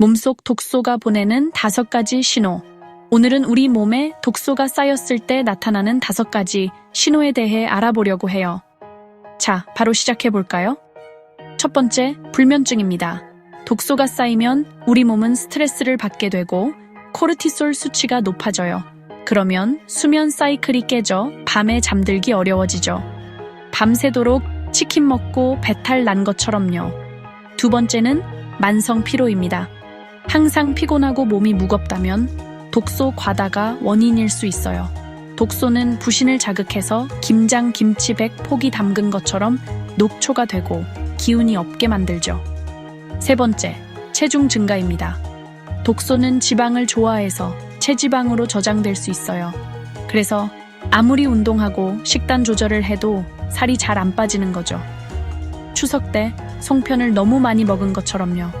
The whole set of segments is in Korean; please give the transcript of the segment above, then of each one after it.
몸속 독소가 보내는 다섯 가지 신호. 오늘은 우리 몸에 독소가 쌓였을 때 나타나는 다섯 가지 신호에 대해 알아보려고 해요. 자, 바로 시작해 볼까요? 첫 번째, 불면증입니다. 독소가 쌓이면 우리 몸은 스트레스를 받게 되고 코르티솔 수치가 높아져요. 그러면 수면 사이클이 깨져 밤에 잠들기 어려워지죠. 밤새도록 치킨 먹고 배탈 난 것처럼요. 두 번째는 만성 피로입니다. 항상 피곤하고 몸이 무겁다면 독소 과다가 원인일 수 있어요. 독소는 부신을 자극해서 김장, 김치, 백, 포기 담근 것처럼 녹초가 되고 기운이 없게 만들죠. 세 번째, 체중 증가입니다. 독소는 지방을 좋아해서 체지방으로 저장될 수 있어요. 그래서 아무리 운동하고 식단 조절을 해도 살이 잘 안 빠지는 거죠. 추석 때 송편을 너무 많이 먹은 것처럼요.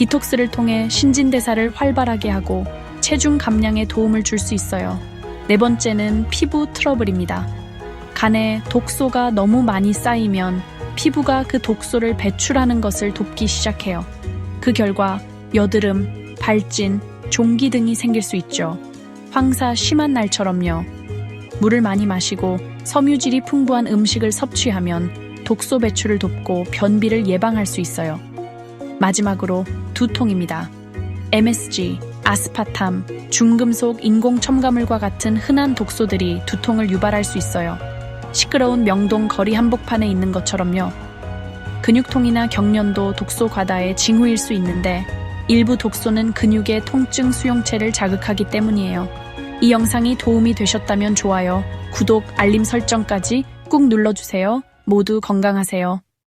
디톡스를 통해 신진대사를 활발하게 하고 체중 감량에 도움을 줄 수 있어요. 네 번째는 피부 트러블입니다. 간에 독소가 너무 많이 쌓이면 피부가 그 독소를 배출하는 것을 돕기 시작해요. 그 결과 여드름, 발진, 종기 등이 생길 수 있죠. 황사 심한 날처럼요. 물을 많이 마시고 섬유질이 풍부한 음식을 섭취하면 독소 배출을 돕고 변비를 예방할 수 있어요. 마지막으로 두통입니다. MSG, 아스파탐, 중금속, 인공 첨가물과 같은 흔한 독소들이 두통을 유발할 수 있어요. 시끄러운 명동 거리 한복판에 있는 것처럼요. 근육통이나 경련도 독소 과다의 징후일 수 있는데 일부 독소는 근육의 통증 수용체를 자극하기 때문이에요. 이 영상이 도움이 되셨다면 좋아요, 구독, 알림 설정까지 꾹 눌러주세요. 모두 건강하세요.